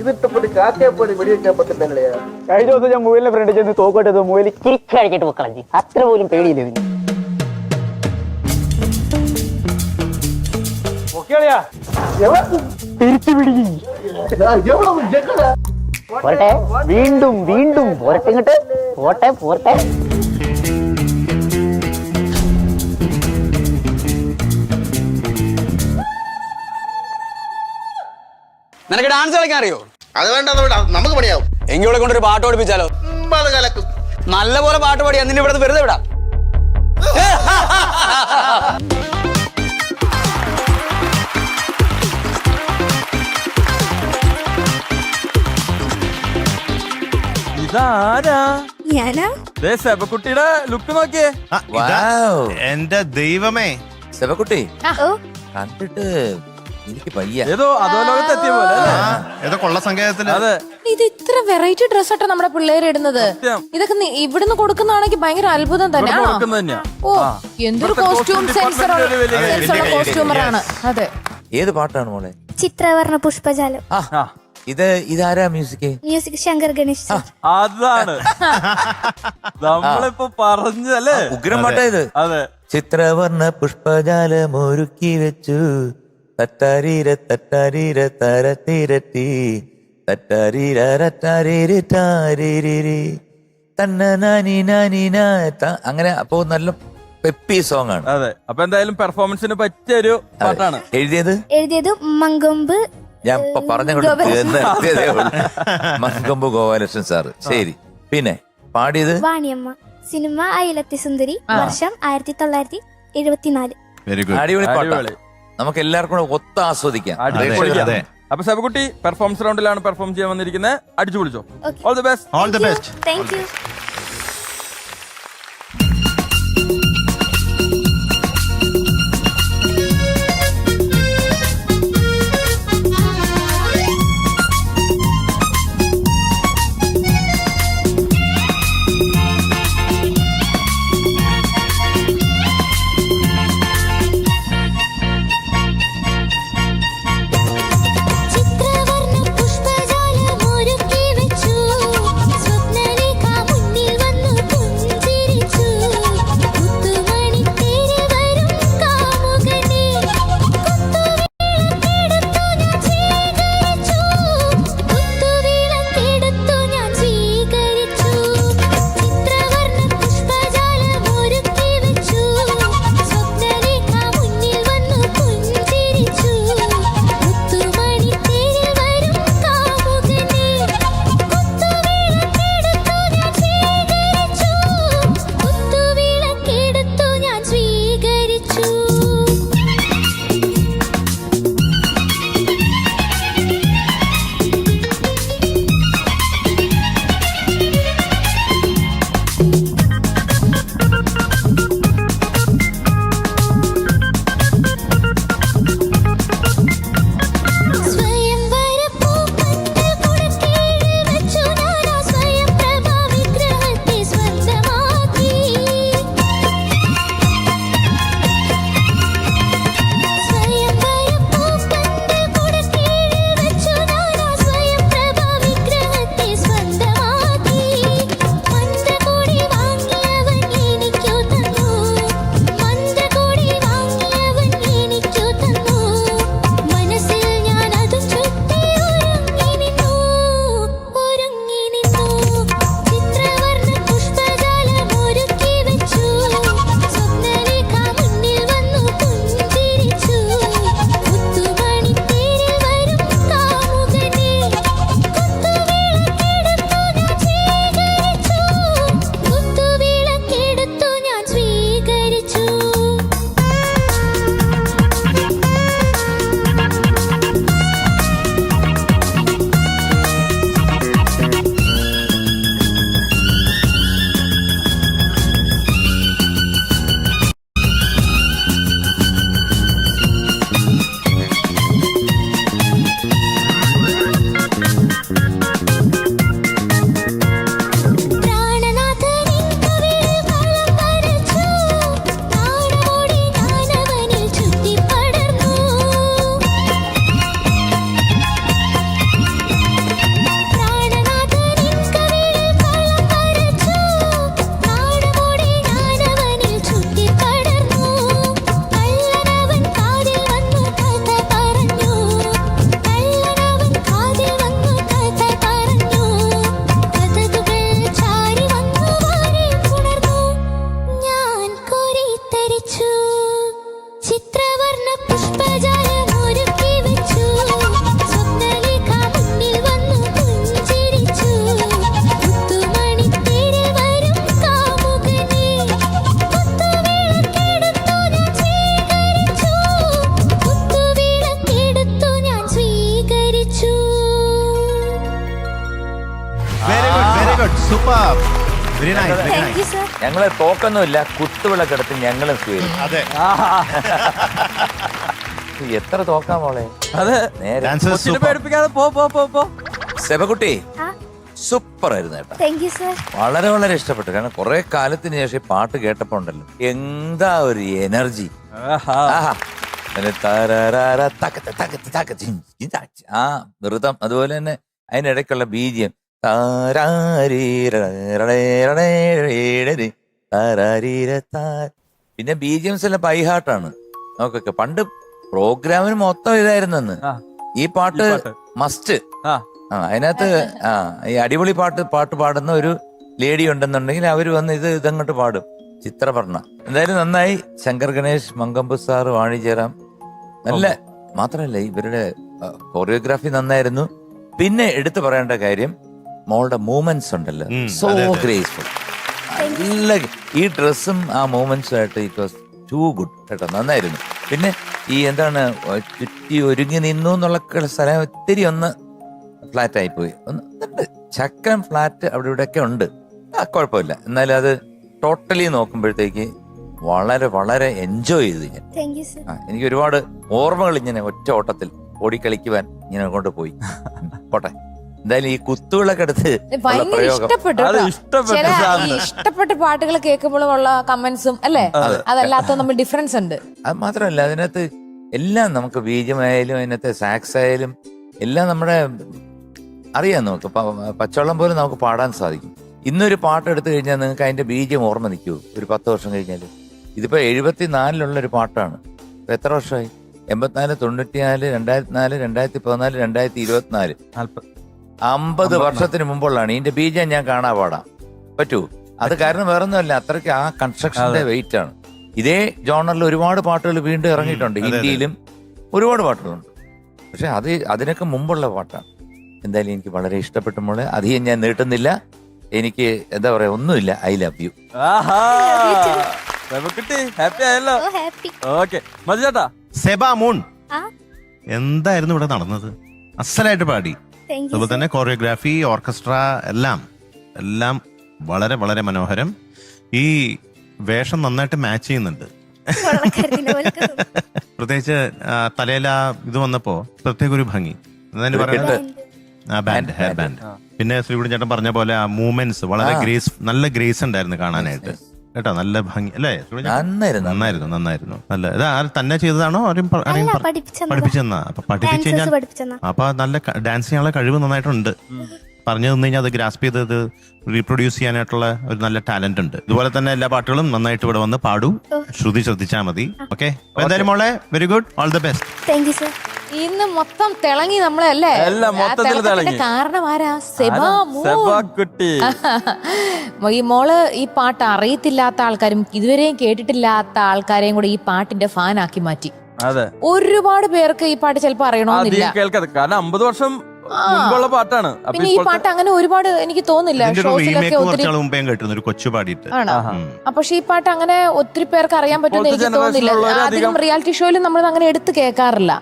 ഇതിട്ടപ്പെട്ട് വെടിവെക്കാൻ പറ്റില്ലല്ലയാ കഴിഞ്ഞ ദിവസം ഞാൻ മുയലിന്റെ ഫ്രണ്ട് ചെന്ന് തോക്കോട്ടത് മുയൽ കിരിക്കഴിച്ചിട്ട് പൊക്കളഞ്ഞു അത്ര പോലും പേടിയില്ല ഒക്കെയാളിയാ തിരിച്ചു പിടിക്കും. പോരട്ടെ. വീണ്ടും വീണ്ടും പോരട്ടെ ഇങ്ങോട്ട്. പോട്ടെ പോരട്ടെ. നിനക്ക് ഡാൻസ് കളിക്കാൻ അറിയോ? അത് വേണ്ട അത് വേണ്ട. നമുക്ക് പണിയാവും. എങ്കിലൂടെ കൊണ്ടൊരു പാട്ട് പഠിപ്പിച്ചാലോ? ഉം, അത് കലക്കും. നല്ല പോലെ പാട്ട് പാടി എന്നിട്ട് ഇവിടെ വെറുതെ വിടാം. ഇതാരാ? ഞാനാ? ദേ സെബക്കുട്ടിയുടെ ലുക്ക് നോക്കിയേ. ആ, ഇതാ എന്റെ ദൈവമേ. ശിവക്കുട്ടി ഓ. കണ്ടിട്ട് എനിക്ക് പയ്യ ഏതോ അതോ ലോകത്ത് എത്തിയ പോലെ അല്ലേ? ഏതോ കൊള്ള സംഗീതത്തിൽ അതെ. ഇത് ഇത്ര വെറൈറ്റി ഡ്രസ് ആട്ടോ നമ്മുടെ പിള്ളേർ ഇടുന്നത്. സത്യം. ഇതൊക്കെ നി- ഇവിടുന്ന് കൊടുക്കുന്നതാണെങ്കിൽ ഭയങ്കര അത്ഭുതം തന്നെ. ഇവിടുന്ന് ആണോ? കൊടുക്കുന്നത് തന്നെയാ. ഓ ആ. എന്തൊരു ഇവിടുത്തെ കോസ്റ്റ്യൂം costume സെൻസർ department ഒരു വലിയ കാര്യം. സെൻസുള്ള കോസ്റ്റ്യൂമറാണ് അതെ. ഏത് പാട്ടാണ് മോളെ? ചിത്രവർണ പുഷ്പജാലം. ആ. ആ. ഇത് ഇതാരാ music music Shankar Ganesh sir. അതാണ്. നമ്മളിപ്പോ പറഞ്ഞല്ലേ ഉഗ്രം പാട്ടാ ഇത്. അതെ. ചിത്രവർണ പുഷ്പജാലം ഒരുക്കി വെച്ചു. തട്ടാരീര തട്ടാരീര തരത്തിരട്ടി. തട്ടാരീര രട്ടാരീരി താരീരി തന്ന നാനി നാനി നാത്ത ത- അങ്ങനെ അപ്പോ നല്ല പെപ്പി സോങ് ആണ് അതെ. അപ്പൊ എന്തായാലും പെർഫോമൻസിന് പറ്റിയ ഒരു പാട്ടാണ്. എഴുതിയത്? എഴുതിയത് മങ്കൊമ്പ് ഞാൻ ഇപ്പൊ പറഞ്ഞ മങ്കൊമ്പ് ഗോപാലകൃഷ്ണൻ സാറ്. ശരി. പിന്നെ പാടിയത്? വാണിയമ്മ. സിനിമ അയലത്തി സുന്ദരി വർഷം ആയിരത്തി തൊള്ളായിരത്തി എഴുപത്തിനാല്. വെരി ഗുഡ് അടിപൊളി പാട്ടാ. അടിപൊളി. നമുക്ക് എല്ലാവർക്കും കൂടെ ഒത്ത ആസ്വദിക്കാം. അതെ, അതെ. അപ്പൊ സബുകുട്ടി പെർഫോമൻസ് റൗണ്ടിലാണ് പെർഫോം ചെയ്യാൻ വന്നിരിക്കുന്നത് അടിച്ചു പൊളിച്ചോ. All the best all the best thank you very nice very nice sir ഞങ്ങളെ തോക്കൊന്നുമില്ല കുത്തുവിളക്കെടുത്ത് ഞങ്ങളും സ്വീകരിക്കും. അതെ. എത്ര തോക്കാൻ മോളെ? അതെ. നേരെ കൊച്ചിനെ പേടിപ്പിക്കാതെ പോ പോ പോ പോ. സെബകുട്ടി ആ. സൂപ്പർ ആയിരുന്നു കേട്ടോ. താങ്ക് യു സർ വളരെ വളരെ ഇഷ്ടപ്പെട്ടു. കാരണം കുറെ കാലത്തിന് ശേഷം ഈ പാട്ട് കേട്ടപ്പോ ഉണ്ടല്ലോ. എന്താ ഒരു എനർജി ആഹാ. ആഹാ. പിന്നെ തരരര തകത തകത തക ചിൻ ചിൻ ചാ ചി. ആ നൃത്തം അതുപോലെ തന്നെ അതിനിടയ്ക്കുള്ള ബീജിയം. പിന്നെ ബി ജി എംസ് എല്ലാം പൈഹാട്ടാണ് നമുക്കൊക്കെ പണ്ട് പ്രോഗ്രാമിന് മൊത്തം ഇതായിരുന്നെന്ന്. ഈ പാട്ട് മസ്റ്റ് ആ അതിനകത്ത് ആ ഈ അടിപൊളി പാട്ട് പാട്ട് പാടുന്ന ഒരു ലേഡി ഉണ്ടെന്നുണ്ടെങ്കിൽ അവർ വന്ന് ഇത് ഇതങ്ങോട്ട് പാടും ചിത്രവർണ എന്തായാലും നന്നായി ശങ്കർ ഗണേഷ് മങ്കമ്പ് സാർ വാണിജ്യറാം നല്ല മാത്രമല്ല ഇവരുടെ കൊറിയോഗ്രാഫി നന്നായിരുന്നു പിന്നെ എടുത്തു പറയേണ്ട കാര്യം മോളുടെ മൂവ്മെന്റ്സ് ഉണ്ടല്ലോ. സോ. ഗ്രേസ്ഫുൾ നല്ല ഈ ഡ്രസ്സും ആ മൂവ്മെന്റ്സും ആയിട്ട് ഇറ്റ് വാസ് ടു ഗുഡ് കേട്ടോ നന്നായിരുന്നു. പിന്നെ ഈ എന്താണ് ചുറ്റി ഒരുങ്ങി നിന്നു എന്നുള്ള സ്ഥലം ഒത്തിരി ഒന്ന് ഫ്ലാറ്റ് ആയി പോയി. ഒന്ന് ചക്കൻ ഫ്ലാറ്റ് അവിടെ ഇവിടെയൊക്കെ ഉണ്ട്. ആ കുഴപ്പമില്ല. എന്നാലും അത് ടോട്ടലി നോക്കുമ്പോഴത്തേക്ക് വളരെ വളരെ എൻജോയ് ചെയ്തു ഞാൻ. ആ എനിക്ക് ഒരുപാട് ഓർമ്മകൾ ഇങ്ങനെ ഒറ്റ ഓട്ടത്തിൽ ഓടിക്കളിക്കുവാൻ ഇങ്ങനെ കൊണ്ട് പോയി പോട്ടെ. എന്തായാലും ഈ കുത്തുകളൊക്കെ എടുത്ത് ഭയങ്കര ഇഷ്ടപ്പെട്ടു അത് ഇഷ്ടപ്പെട്ടു. ചില ഈ ഇഷ്ടപ്പെട്ട പാട്ടുകൾ കേൾക്കുമ്പോഴും ഉള്ള കമന്റ്സും അല്ലേ? അതല്ലാത്ത നമ്മൾ ഡിഫറൻസ് ഉണ്ട്. അത് മാത്രമല്ല അതിനകത്ത് എല്ലാം നമുക്ക് ബീജമായാലും അതിനകത്ത് സാക്സ് ആയാലും എല്ലാം നമ്മുടെ അറിയാം നമുക്ക്. പച്ചവെള്ളം പോലും നമുക്ക് പാടാൻ സാധിക്കും. ഇന്നൊരു പാട്ട് എടുത്തു കഴിഞ്ഞാൽ നിങ്ങൾക്ക് അതിന്റെ ബീജം ഓർമ്മ നിൽക്കുമോ ഒരു പത്ത് വർഷം കഴിഞ്ഞാൽ. ഇതിപ്പോ എഴുപത്തിനാലിലുള്ള ഒരു പാട്ടാണ്. ഇപ്പൊ എത്ര വർഷമായി? എൺപത്തിനാല് തൊണ്ണൂറ്റിനാല് രണ്ടായിരത്തി നാല് രണ്ടായിരത്തി പതിനാല് രണ്ടായിരത്തി ഇരുപത്തിനാല് നാല്പത്. അമ്പത് വർഷത്തിന് മുമ്പുള്ളതാണ്. ഇതിന്റെ ബീജം ഞാൻ കാണാൻ പാടാം. പറ്റൂ? അത് കാരണം വേറൊന്നുമല്ല. അത്രയ്ക്ക് ആ കൺസ്ട്രക്ഷന്റെ വെയിറ്റ് ആണ്. ഇതേ ജോണറിൽ ഒരുപാട് പാട്ടുകൾ വീണ്ടും ഇറങ്ങിയിട്ടുണ്ട്. ഹിന്ദിയിലും ഒരുപാട് പാട്ടുകളുണ്ട്. പക്ഷെ അത് അതിനൊക്കെ മുമ്പുള്ള പാട്ടാണ്. എന്തായാലും എനിക്ക് വളരെ ഇഷ്ടപ്പെട്ട മോളെ. അധികം ഞാൻ നീട്ടുന്നില്ല. എനിക്ക് എന്താ പറയാ ഒന്നുമില്ല. I love you. ഹാപ്പി ആയല്ലോ. ഓ ഹാപ്പി ഓക്കെ മതി ചേട്ടാ സെബ മൂൺ. ആ? എന്തായിരുന്നു ഇവിടെ നടന്നത്? അസലായിട്ട് പാടി. അതുപോലെ തന്നെ കോറിയോഗ്രാഫി ഓർക്കസ്ട്ര എല്ലാം എല്ലാം വളരെ വളരെ മനോഹരം. ഈ വേഷം നന്നായിട്ട് മാച്ച് ചെയ്യുന്നുണ്ട്. പ്രത്യേകിച്ച് തലയില ഇത് വന്നപ്പോ പ്രത്യേക ഒരു ഭംഗി. ബാൻഡ് ഹെയർ ബാൻഡ് പിന്നെ ശ്രീകുടൻ ചേട്ടൻ പറഞ്ഞ പോലെ ആ മൂവ്മെന്റ്സ് വളരെ ഗ്രേസ് നല്ല ഗ്രേസ് ഉണ്ടായിരുന്നു കാണാനായിട്ട്. കേട്ടോ നല്ല ഭംഗി. അല്ലേ നന്നായിരുന്നു നന്നായിരുന്നു നന്നായിരുന്നു. നല്ല ഇത് ആര് തന്നെ ചെയ്തതാണോ? ആരും പ- ആരെയും അല്ല പ- പഠിപ്പിച്ചെന്നതാ. പഠിപ്പിച്ചെന്നാ? അപ്പൊ പഠിപ്പിച്ചു പഠിപ്പിച്ചെന്നാ. അപ്പൊ നല്ല ഡാൻസ് ചെയ്യാനുള്ള കഴിവ് നന്നായിട്ടുണ്ട്. പറഞ്ഞു തന്നു കഴിഞ്ഞാൽ അത് ഗ്രാസ്പ് ചെയ്ത് ഇത് റീപ്രൊഡ്യൂസ് ചെയ്യാനായിട്ടുള്ള ഒരു നല്ല ടാലന്റ് ഉണ്ട്. ഇതുപോലെ തന്നെ എല്ലാ പാട്ടുകളും നന്നായിട്ട് ഇവിടെ വന്ന് പാടൂ. ശ്രുതി ശ്രദ്ധിച്ചാൽ മതി. ഓക്കെ എന്തായാലും മോളെ very good all the best thank you sir ഇന്ന് മൊത്തം തിളങ്ങി നമ്മളെ അല്ലേ? എല്ലാം മൊത്തത്തിൽ തിളക്കത്തിന്റെ തിളങ്ങി. കാരണം ആരാ? സെബാ കുട്ടി. സെബാക്കുട്ടി ഈ മോൾ ഈ പാട്ട് അറിയത്തില്ലാത്ത ആൾക്കാരും ഇതുവരെയും കേട്ടിട്ടില്ലാത്ത ആൾക്കാരെയും കൂടെ ഈ പാട്ടിന്റെ ഫാൻ ആക്കി മാറ്റി. അതെ. ഒരുപാട് പേർക്ക് ഈ പാട്ട് ചിലപ്പോ അറിയണമെന്നില്ല കേൾക്കാതെ. കാരണം അമ്പത് വർഷം മുൻപുള്ള പാട്ടാണ്. പിന്നെ ഈ പാട്ട് അങ്ങനെ ഒരുപാട് എനിക്ക് തോന്നില്ല. ഷോസിലൊക്കെ ഒത്തിരി മുമ്പേ കേട്ടിരുന്നു. ഒരു കൊച്ചു പാടിയിട്ട്. ആണോ? പക്ഷെ ഈ പാട്ട് അങ്ങനെ ഒത്തിരി പേർക്ക് അറിയാൻ പറ്റുമെന്ന് എനിക്ക് തോന്നുന്നില്ല generation അധികം റിയാലിറ്റി ഷോയിലും നമ്മൾ അങ്ങനെ എടുത്ത് കേൾക്കാറില്ല.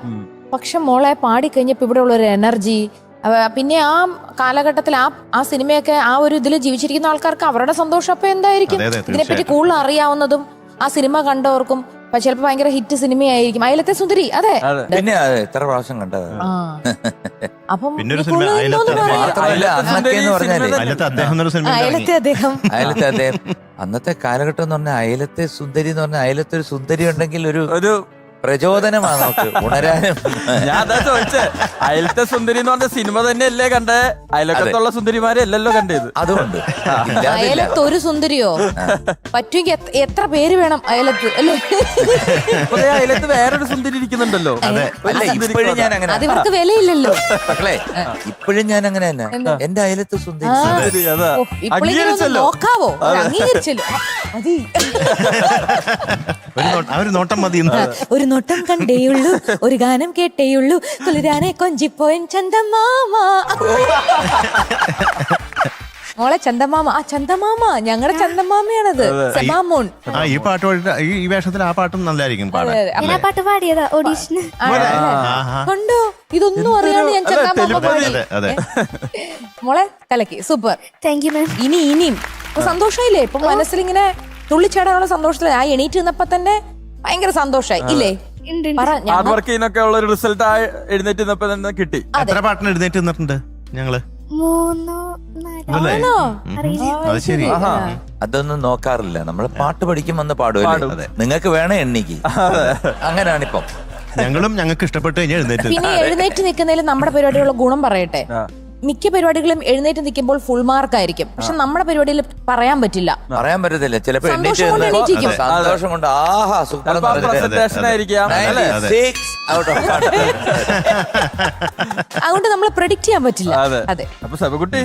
പക്ഷെ മോളെ പാടി കഴിഞ്ഞപ്പോ ഇവിടെ ഉള്ള ഒരു എനർജി പിന്നെ ആ കാലഘട്ടത്തിൽ ആ ആ സിനിമയൊക്കെ ആ ഒരു ഇതിൽ ജീവിച്ചിരിക്കുന്ന ആൾക്കാർക്ക് അവരുടെ സന്തോഷം അപ്പൊ എന്തായിരിക്കും? ഇതിനെപ്പറ്റി കൂടുതൽ അറിയാവുന്നതും ആ സിനിമ കണ്ടവർക്കും ഇപ്പൊ ചിലപ്പോ ഭയങ്കര ഹിറ്റ് സിനിമയായിരിക്കും. അയലത്തെ സുന്ദരി അതെ. അതെ. പിന്നെ അതെ എത്ര പ്രാവശ്യം കണ്ടത്? ആ. അപ്പം പിന്നെ ഒരു സിനിമ അയലത്തെ എന്തോന്ന് പറയാ? മാത്രമല്ല അന്നൊക്കെ എന്ന് പറഞ്ഞാലേ. അതിലത്തെ അദ്ദേഹം എന്നൊരു സിനിമ അയലത്തെ അദ്ദേഹം. അയലത്തെ അദ്ദേഹം. അന്നത്തെ കാലഘട്ടം എന്ന് പറഞ്ഞാൽ അയലത്തെ സുന്ദരി എന്ന് പറഞ്ഞാൽ അയലത്തെ ഒരു സുന്ദരി ഉണ്ടെങ്കിൽ ഒരു ഒരു പ്രചോദനമാണ് നമുക്ക്. ഉണരാനും. ഞാൻ അതാ ചോദിച്ചേ അയലത്തെ സുന്ദരി എന്ന് പറഞ്ഞ സിനിമ തന്നെയല്ലേ കണ്ടേ? അയലക്കത്തുള്ള സുന്ദരിമാരെ അല്ലല്ലോ കണ്ടത്. അതുകൊണ്ട്. ഇല്ലാതില്ല. അയലത്ത് ഒരു സുന്ദരിയോ പറ്റുമെങ്കിൽ എത്ര- എത്ര പേര് വേണം അയലത്ത് അല്ലേ? ഇപ്പൊ ദേ അയലത്ത് വേറൊരു സുന്ദരി ഇരിക്കുന്നുണ്ടല്ലോ. അല്ല ഇപ്പോഴും ഞാൻ അങ്ങനെ അതിവർക്ക് വിലയില്ലല്ലോ. മക്കളെ ഇപ്പോഴും ഞാൻ അങ്ങനെ തന്നെ എന്റെ അയലത്ത് സുന്ദരി. സുന്ദരി, അതാ. ഓ, ഇപ്പോഴെങ്കിലും ഒന്ന് അംഗീകരിച്ചല്ലോ. നോക്കാവോ? ഒരു അംഗീകരിച്ചല്ലോ. ആ, മതി. ഒരു നോ- ആ ഒരു നോട്ടം മതി ഇന്ന്. ഒരു നോട്ടം കണ്ടേയുള്ളൂ. ഒരു ഗാനം കേട്ടേയുള്ളൂ. കുളിരാനെ കൊഞ്ചിപ്പോയൻ ചന്തമാമ. മോളെ ചന്തമാമ. ആ ചന്തമാമ. ഞങ്ങളുടെ ചന്തമാമയാണത്. ആ ഈ പാട്ട് ഈ ഈ വേഷത്തിൽ ആ പാട്ടും നല്ലതായിരിക്കും പാടാൻ. ഞാൻ ആ പാട്ട് പാടിയതാ ഓഡീഷന്. കണ്ടോ? ഇതൊന്നും അറിയാണ്ട് ഞാൻ ചന്തമാമ. പാടി. അതെ? മോളെ കലക്കി. സൂപ്പർ. താങ്ക് യു മാം ഇനി ഇനിയും. ഇപ്പൊ മനസ്സിൽ ഇപ്പൊ തുള്ളിച്ചേടാനുള്ള തുള്ളിച്ചാടാനുള്ള സന്തോഷത്തിൽ ആ എണീറ്റ് നിന്നപ്പോ തന്നെ ഭയങ്കര സന്തോഷായി. ഇല്ലേ. ഹാർഡ് വർക്ക് ചെയ്യുന്നൊക്കെ ഉള്ള ഒരു റിസൾട്ട് ആയി എഴുന്നേറ്റ് നിന്നപ്പോ തന്നെ കിട്ടി. എത്ര പാട്ടിന് എഴുന്നേറ്റ് നിന്നിട്ടുണ്ട് ഞങ്ങൾ? മൂന്നോ നാലോ. അല്ലേ? ആണോ? അത് ശരി. അതൊന്നും നോക്കാറില്ല. നമ്മൾ പാട്ട് പഠിക്കും വന്ന് പാടുമല്ലേ പാടും. നിങ്ങൾക്ക് വേണേ എണ്ണിക്ക്. അങ്ങനെയാണിപ്പം. ഞങ്ങളും ഞങ്ങൾക്ക് ഇഷ്ടപ്പെട്ട് കഴിഞ്ഞാൽ എഴുന്നേറ്റ് പിന്നെ എഴുന്നേറ്റ് നിൽക്കുന്നതിൽ നമ്മുടെ പരിപാടിയുള്ള ഗുണം പറയട്ടെ. ആ. മിക്ക പരിപാടികളും എഴുന്നേറ്റ് നിൽക്കുമ്പോൾ ഫുൾ മാർക്ക് ആയിരിക്കും. പക്ഷെ നമ്മുടെ പരിപാടിയിൽ പറയാൻ പറ്റില്ല. പറയാൻ പറ്റത്തില്ല. ചിലപ്പോൾ സന്തോഷം കൊണ്ട് എണീറ്റിരിക്കും. സന്തോഷം കൊണ്ട് ആഹാ സൂപ്പർ പ്രസന്റേഷൻ ആയിരിക്കാം അല്ലേ? അതെ. ഔട്ട് ഓഫ് അതുകൊണ്ട് നമ്മൾ പ്രെഡിക്റ്റ് ചെയ്യാൻ പറ്റില്ല. അതെ. അതെ. അപ്പൊ സബകുട്ടി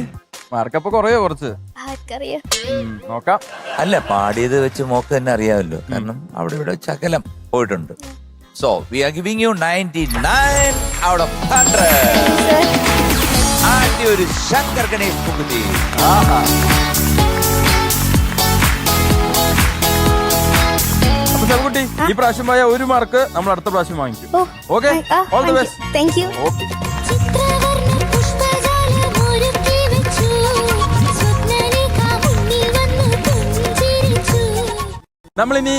മാർക്കപ്പ് കുറയോ കുറച്ച്? ആർക്കറിയാം. ഉം, നോക്കാം. അല്ല പാടിയത് വെച്ച് മോക്ക് തന്നെ അറിയാമല്ലോ. കാരണം അവിടെ ഇവിടെ ശകലം പോയിട്ടുണ്ട്. So we are giving you ninety nine out of hundred ഒരു ശങ്കർ ഗണേഷ് പുകുതി ചെറുകുട്ടി ഈ പ്രാവശ്യം പോയ ഒരു മാർക്ക് നമ്മൾ അടുത്ത പ്രാവശ്യം വാങ്ങിക്കും. Okay all the. Best thank you നമ്മളിനി